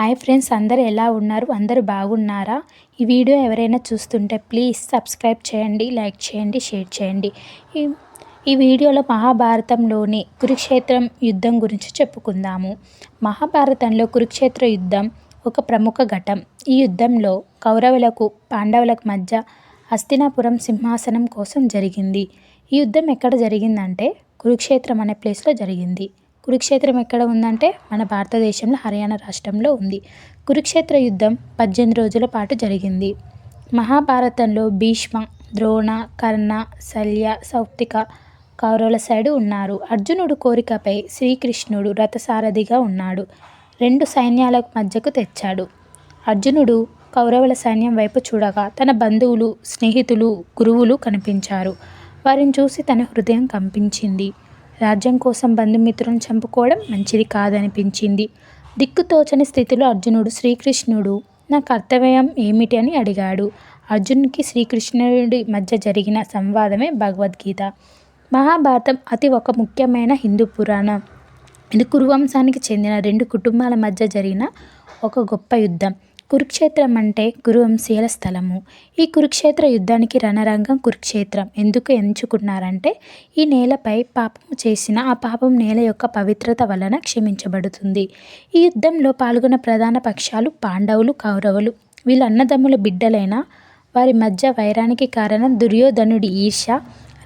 Hi friends అందరు ఎలా ఉన్నారు? అందరు బాగున్నారా? ఈ వీడియో ఎవరైనా చూస్తుంటే ప్లీజ్ సబ్స్క్రైబ్ చేయండి లైక్ చేయండి షేర్ చేయండి. ఈ ఈ వీడియోలో మహాభారతంలోని కురుక్షేత్రం యుద్ధం గురించి చెప్పుకుందాము. మహాభారతంలో కురుక్షేత్ర యుద్ధం ఒక ప్రముఖ ఘటం ఈ యుద్ధంలో కౌరవులకు పాండవులకు మధ్య హస్తినాపురం సింహాసనం కోసం జరిగింది. ఈ యుద్ధం ఎక్కడ జరిగిందంటే కురుక్షేత్రం అనే ప్లేస్లో జరిగింది. కురుక్షేత్రం ఎక్కడ ఉందంటే మన భారతదేశంలో హర్యానా రాష్ట్రంలో ఉంది. కురుక్షేత్ర యుద్ధం పద్దెనిమిది రోజుల పాటు జరిగింది. మహాభారతంలో భీష్మ ద్రోణ కర్ణ శల్య సౌప్తిక కౌరవుల సైడు ఉన్నారు. అర్జునుడు కోరికపై శ్రీకృష్ణుడు రథసారథిగా ఉన్నాడు. రెండు సైన్యాల మధ్యకు తెచ్చాడు. అర్జునుడు కౌరవుల సైన్యం వైపు చూడగా తన బంధువులు స్నేహితులు గురువులు కనిపించారు. వారిని చూసి తన హృదయం కంపించింది. రాజ్యం కోసం బంధుమిత్రులను చంపుకోవడం మంచిది కాదనిపించింది. దిక్కుతోచని స్థితిలో అర్జునుడు శ్రీకృష్ణుడు నా కర్తవ్యం ఏమిటి? అని అడిగాడు. అర్జునుడికి శ్రీకృష్ణుడి మధ్య జరిగిన సంవాదమే భగవద్గీత. మహాభారతం అతి ఒక ముఖ్యమైన హిందూ పురాణం. ఇది కురువంశానికి చెందిన రెండు కుటుంబాల మధ్య జరిగిన ఒక గొప్ప యుద్ధం. కురుక్షేత్రం అంటే గురువంశీయుల స్థలము. ఈ కురుక్షేత్ర యుద్ధానికి రణరంగం కురుక్షేత్రం. ఎందుకు ఎంచుకున్నారంటే ఈ నేలపై పాపం చేసిన ఆ పాపం నేల యొక్క పవిత్రత వలన క్షమించబడుతుంది. ఈ యుద్ధంలో పాల్గొన్న ప్రధాన పక్షాలు పాండవులు కౌరవులు. వీళ్ళ అన్నదమ్ముల బిడ్డలైన వారి మధ్య వైరానికి కారణం దుర్యోధనుడి ఈర్ష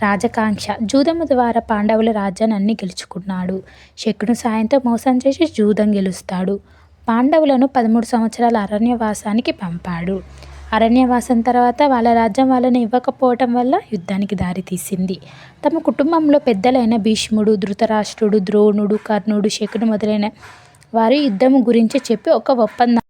రాజకాంక్ష. జూదము ద్వారా పాండవుల రాజ్యాన్ని అన్ని గెలుచుకున్నాడు. శకుని సాయంతో మోసం చేసి జూదం గెలుస్తాడు. పాండవులను పదమూడు సంవత్సరాల అరణ్యవాసానికి పంపాడు. అరణ్యవాసం తర్వాత వాళ్ళ రాజ్యం వాళ్ళని ఇవ్వకపోవటం వల్ల యుద్ధానికి దారితీసింది తమ కుటుంబంలో పెద్దలైన భీష్ముడు ధృతరాష్ట్రుడు ద్రోణుడు కర్ణుడు శకుడు మొదలైన వారి యుద్ధం గురించి చెప్పి ఒక ఒప్పందం